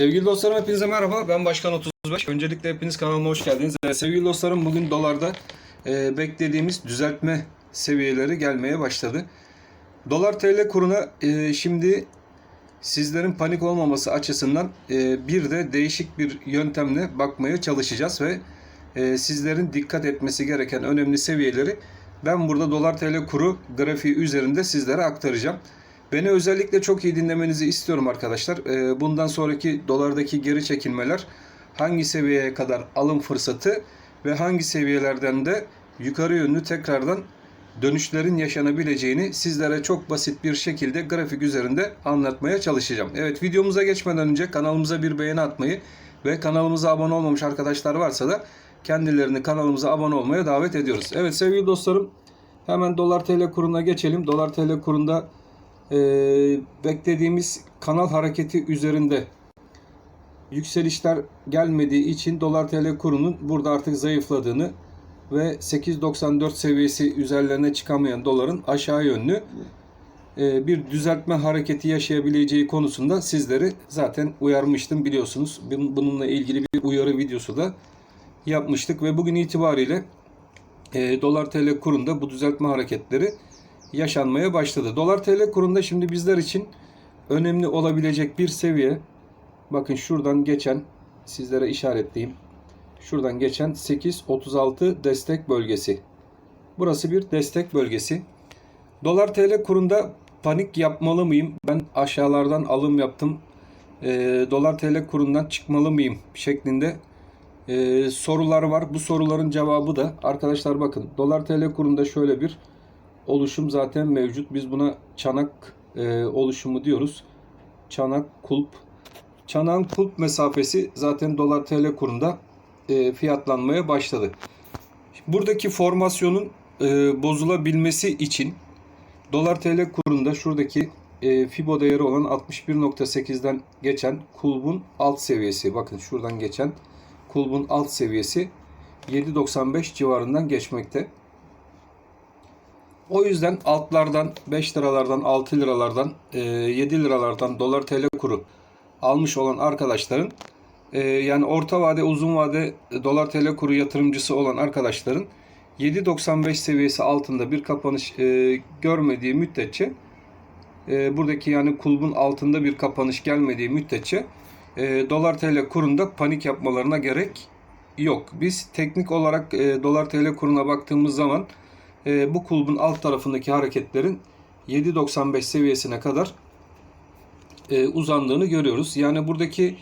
Sevgili dostlarım hepinize merhaba. Ben Başkan 35. Öncelikle hepiniz kanalıma hoş geldiniz. Evet, sevgili dostlarım bugün dolarda e, beklediğimiz düzeltme seviyeleri gelmeye başladı. Dolar TL kuruna e, şimdi sizlerin panik olmaması açısından e, bir de değişik bir yöntemle bakmaya çalışacağız ve e, sizlerin dikkat etmesi gereken önemli seviyeleri ben burada dolar TL kuru grafiği üzerinde sizlere aktaracağım. Beni özellikle çok iyi dinlemenizi istiyorum arkadaşlar. Ee, Bundan sonraki dolardaki geri çekilmeler hangi seviyeye kadar alım fırsatı ve hangi seviyelerden de yukarı yönlü tekrardan dönüşlerin yaşanabileceğini sizlere çok basit bir şekilde grafik üzerinde anlatmaya çalışacağım. Evet videomuza geçmeden önce kanalımıza bir beğeni atmayı ve kanalımıza abone olmamış arkadaşlar varsa da kendilerini kanalımıza abone olmaya davet ediyoruz. Evet sevgili dostlarım hemen dolar TL kuruna geçelim. Dolar TL kurunda e, beklediğimiz kanal hareketi üzerinde yükselişler gelmediği için dolar TL kurunun burada artık zayıfladığını ve 8.94 seviyesi üzerlerine çıkamayan doların aşağı yönlü e, bir düzeltme hareketi yaşayabileceği konusunda sizleri zaten uyarmıştım biliyorsunuz. Bun- Bununla ilgili bir uyarı videosu da yapmıştık ve bugün itibariyle e, dolar TL kurunda bu düzeltme hareketleri yaşanmaya başladı. Dolar TL kurunda şimdi bizler için önemli olabilecek bir seviye bakın şuradan geçen sizlere işaretleyeyim. Şuradan geçen 8.36 destek bölgesi. Burası bir destek bölgesi. Dolar TL kurunda panik yapmalı mıyım? Ben aşağılardan alım yaptım. Ee, dolar TL kurundan çıkmalı mıyım? şeklinde ee, sorular var. Bu soruların cevabı da arkadaşlar bakın dolar TL kurunda şöyle bir oluşum zaten mevcut. Biz buna çanak e, oluşumu diyoruz. Çanak kulp. Çanağın kulp mesafesi zaten dolar TL kurunda e, fiyatlanmaya başladı. Buradaki formasyonun e, bozulabilmesi için dolar TL kurunda şuradaki e, Fibo değeri olan 61.8'den geçen kulbun alt seviyesi bakın şuradan geçen kulbun alt seviyesi 7.95 civarından geçmekte. O yüzden altlardan 5 liralardan 6 liralardan e, 7 liralardan dolar TL kuru almış olan arkadaşların e, yani orta vade uzun vade e, dolar TL kuru yatırımcısı olan arkadaşların 7.95 seviyesi altında bir kapanış e, görmediği müddetçe e, buradaki yani kulbun altında bir kapanış gelmediği müddetçe e, dolar TL kurunda panik yapmalarına gerek yok. Biz teknik olarak e, dolar TL kuruna baktığımız zaman e, bu kulbun alt tarafındaki hareketlerin 7.95 seviyesine kadar e, uzandığını görüyoruz. Yani buradaki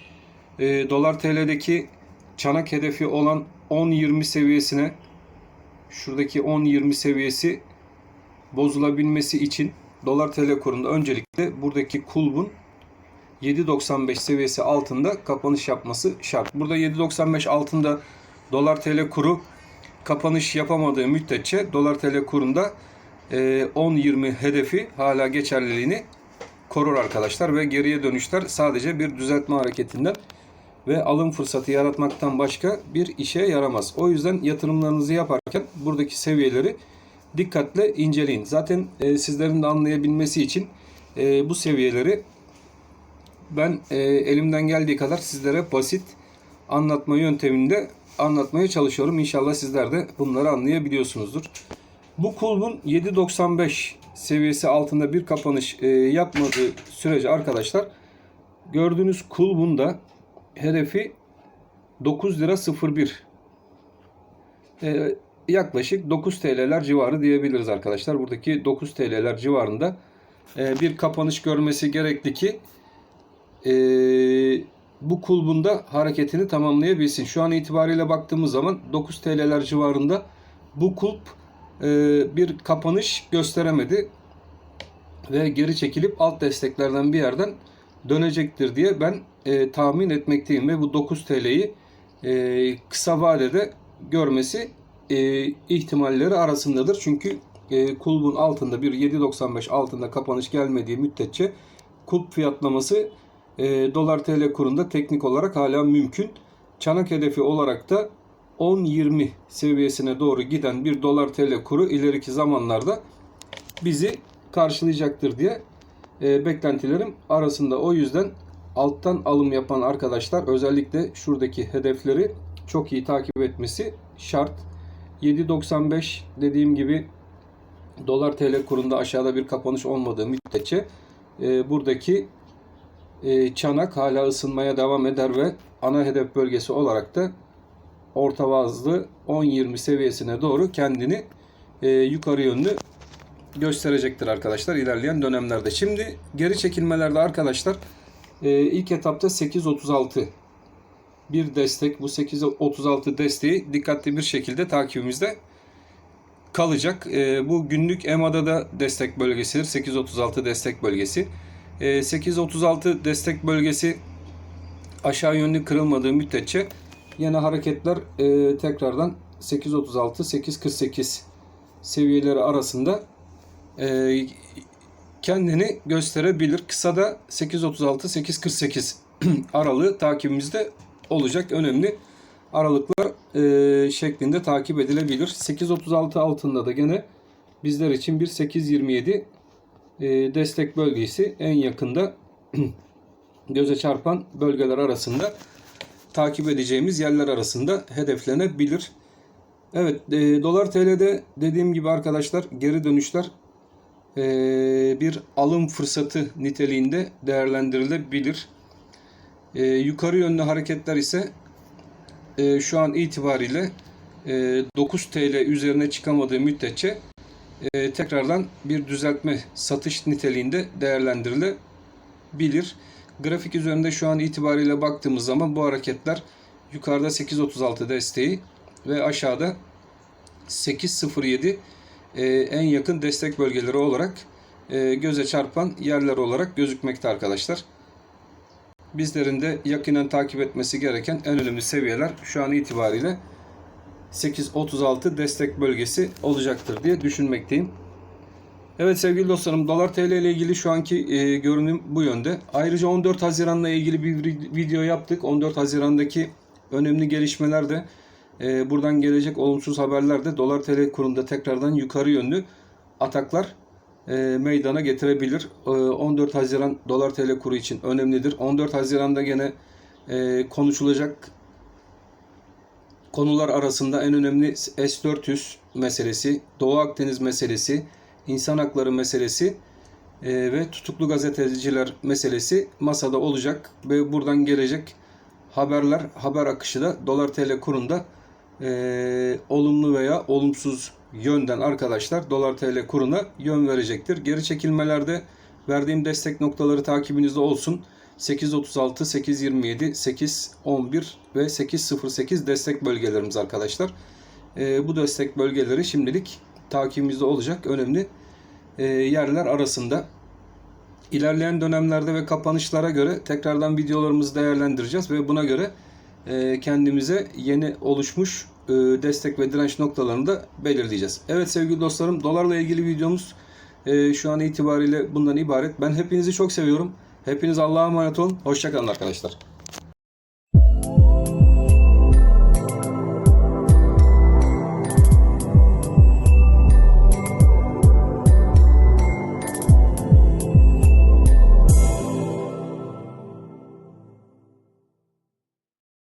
e, dolar TL'deki çanak hedefi olan 10-20 seviyesine şuradaki 10-20 seviyesi bozulabilmesi için dolar TL kurunda öncelikle buradaki kulbun 7.95 seviyesi altında kapanış yapması şart. Burada 7.95 altında dolar TL kuru kapanış yapamadığı müddetçe dolar TL kurunda e, 10-20 hedefi hala geçerliliğini korur arkadaşlar ve geriye dönüşler sadece bir düzeltme hareketinden ve alım fırsatı yaratmaktan başka bir işe yaramaz. O yüzden yatırımlarınızı yaparken buradaki seviyeleri dikkatle inceleyin. Zaten e, sizlerin de anlayabilmesi için e, bu seviyeleri ben e, elimden geldiği kadar sizlere basit anlatma yönteminde anlatmaya çalışıyorum. İnşallah sizler de bunları anlayabiliyorsunuzdur. Bu kulbun 7.95 seviyesi altında bir kapanış e, yapmadığı sürece arkadaşlar gördüğünüz kulbun da hedefi 9 lira 01 e, yaklaşık 9 TL'ler civarı diyebiliriz arkadaşlar. Buradaki 9 TL'ler civarında e, bir kapanış görmesi gerekli ki e, bu kulbunda hareketini tamamlayabilsin. Şu an itibariyle baktığımız zaman 9 TL'ler civarında bu kulp e, bir kapanış gösteremedi ve geri çekilip alt desteklerden bir yerden dönecektir diye ben e, tahmin etmekteyim ve bu 9 TL'yi e, kısa vadede görmesi e, ihtimalleri arasındadır. Çünkü e, kulbun altında bir 7.95 altında kapanış gelmediği müddetçe kulp fiyatlaması e, dolar TL kurunda teknik olarak hala mümkün. Çanak hedefi olarak da 10-20 seviyesine doğru giden bir dolar TL kuru ileriki zamanlarda bizi karşılayacaktır diye e, beklentilerim arasında. O yüzden alttan alım yapan arkadaşlar özellikle şuradaki hedefleri çok iyi takip etmesi şart. 7.95 dediğim gibi dolar TL kurunda aşağıda bir kapanış olmadığı müddetçe e, buradaki e, çanak hala ısınmaya devam eder ve ana hedef bölgesi olarak da orta bazlı 10-20 seviyesine doğru kendini e, yukarı yönlü gösterecektir arkadaşlar ilerleyen dönemlerde. Şimdi geri çekilmelerde arkadaşlar e, ilk etapta 8.36 bir destek. Bu 8.36 desteği dikkatli bir şekilde takibimizde kalacak. E, bu günlük EMA'da da destek bölgesidir. 8.36 destek bölgesi. E, 8.36 destek bölgesi aşağı yönlü kırılmadığı müddetçe yine hareketler e, tekrardan 8.36 8.48 seviyeleri arasında e, kendini gösterebilir. Kısada 8.36 8.48 aralığı takibimizde olacak önemli aralıklar e, şeklinde takip edilebilir. 8.36 altında da gene bizler için bir 8.27 e, destek bölgesi en yakında göze çarpan bölgeler arasında takip edeceğimiz yerler arasında hedeflenebilir. Evet, e, dolar TL'de dediğim gibi arkadaşlar geri dönüşler e, bir alım fırsatı niteliğinde değerlendirilebilir. E, yukarı yönlü hareketler ise e, şu an itibariyle e, 9 TL üzerine çıkamadığı müddetçe e, tekrardan bir düzeltme satış niteliğinde değerlendirilebilir. Grafik üzerinde şu an itibariyle baktığımız zaman bu hareketler yukarıda 8.36 desteği ve aşağıda 8.07 e, en yakın destek bölgeleri olarak e, göze çarpan yerler olarak gözükmekte arkadaşlar. Bizlerin de yakinen takip etmesi gereken en önemli seviyeler şu an itibariyle 8.36 destek bölgesi olacaktır diye düşünmekteyim. Evet sevgili dostlarım dolar TL ile ilgili şu anki e, görünüm bu yönde. Ayrıca 14 Haziran'la ilgili bir video yaptık. 14 Haziran'daki önemli gelişmeler de e, buradan gelecek olumsuz haberler de dolar TL kurunda tekrardan yukarı yönlü ataklar e, meydana getirebilir. E, 14 Haziran dolar TL kuru için önemlidir. 14 Haziran'da gene e, konuşulacak konular arasında en önemli S-400 meselesi, Doğu Akdeniz meselesi, insan hakları meselesi e, ve tutuklu gazeteciler meselesi masada olacak ve buradan gelecek haberler, haber akışı da dolar TL kurunda e, olumlu veya olumsuz yönden arkadaşlar dolar TL kuruna yön verecektir. Geri çekilmelerde verdiğim destek noktaları takibinizde olsun. 8.36, 8.27, 8.11 ve 8.08 destek bölgelerimiz arkadaşlar. E, bu destek bölgeleri şimdilik takibimizde olacak önemli e, yerler arasında. İlerleyen dönemlerde ve kapanışlara göre tekrardan videolarımızı değerlendireceğiz ve buna göre e, kendimize yeni oluşmuş e, destek ve direnç noktalarını da belirleyeceğiz. Evet sevgili dostlarım dolarla ilgili videomuz e, şu an itibariyle bundan ibaret. Ben hepinizi çok seviyorum. Hepiniz Allah'a emanet olun. Hoşçakalın arkadaşlar.